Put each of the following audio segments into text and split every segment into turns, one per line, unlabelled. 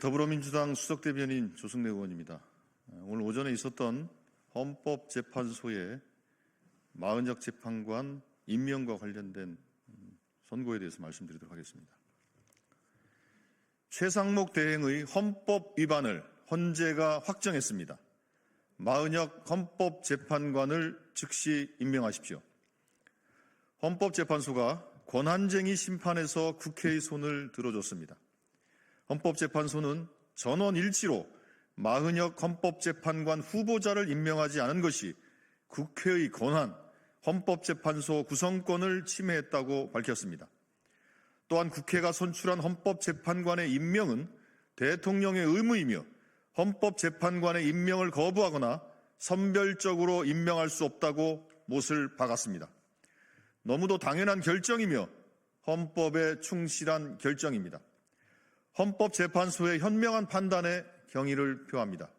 더불어민주당 수석대변인 조승래 의원입니다. 오늘 오전에 있었던 헌법재판소의 마은혁 재판관 임명과 관련된 선고에 대해서 말씀드리도록 하겠습니다. 최상목 대행의 헌법 위반을 헌재가 확정했습니다. 마은혁 헌법재판관을 즉시 임명하십시오. 헌법재판소가 권한쟁의 심판에서 국회의 손을 들어줬습니다. 헌법재판소는 전원 일치로 마은혁 헌법재판관 후보자를 임명하지 않은 것이 국회의 권한, 헌법재판소 구성권을 침해했다고 밝혔습니다. 또한 국회가 선출한 헌법재판관의 임명은 대통령의 의무이며 헌법재판관의 임명을 거부하거나 선별적으로 임명할 수 없다고 못을 박았습니다. 너무도 당연한 결정이며 헌법에 충실한 결정입니다. 헌법재판소의 현명한 판단에 경의를 표합니다.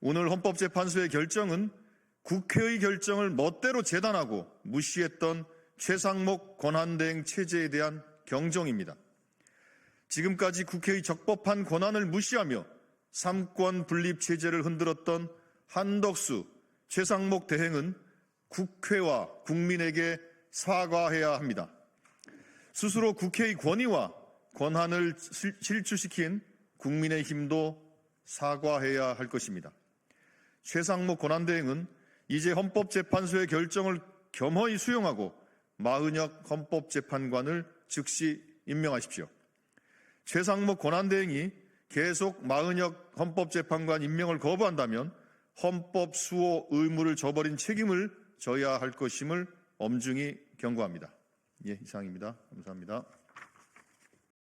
오늘 헌법재판소의 결정은 국회의 결정을 멋대로 재단하고 무시했던 최상목 권한대행 체제에 대한 경종입니다. 지금까지 국회의 적법한 권한을 무시하며 삼권 분립 체제를 흔들었던 한덕수, 최상목 대행은 국회와 국민에게 사과해야 합니다. 스스로 국회의 권위와 권한을 실추시킨 국민의힘도 사과해야 할 것입니다. 최상목 권한대행은 이제 헌법재판소의 결정을 겸허히 수용하고 마은혁 헌법재판관을 즉시 임명하십시오. 최상목 권한대행이 계속 마은혁 헌법재판관 임명을 거부한다면 헌법 수호 의무를 저버린 책임을 져야 할 것임을 엄중히 경고합니다. 예, 이상입니다. 감사합니다.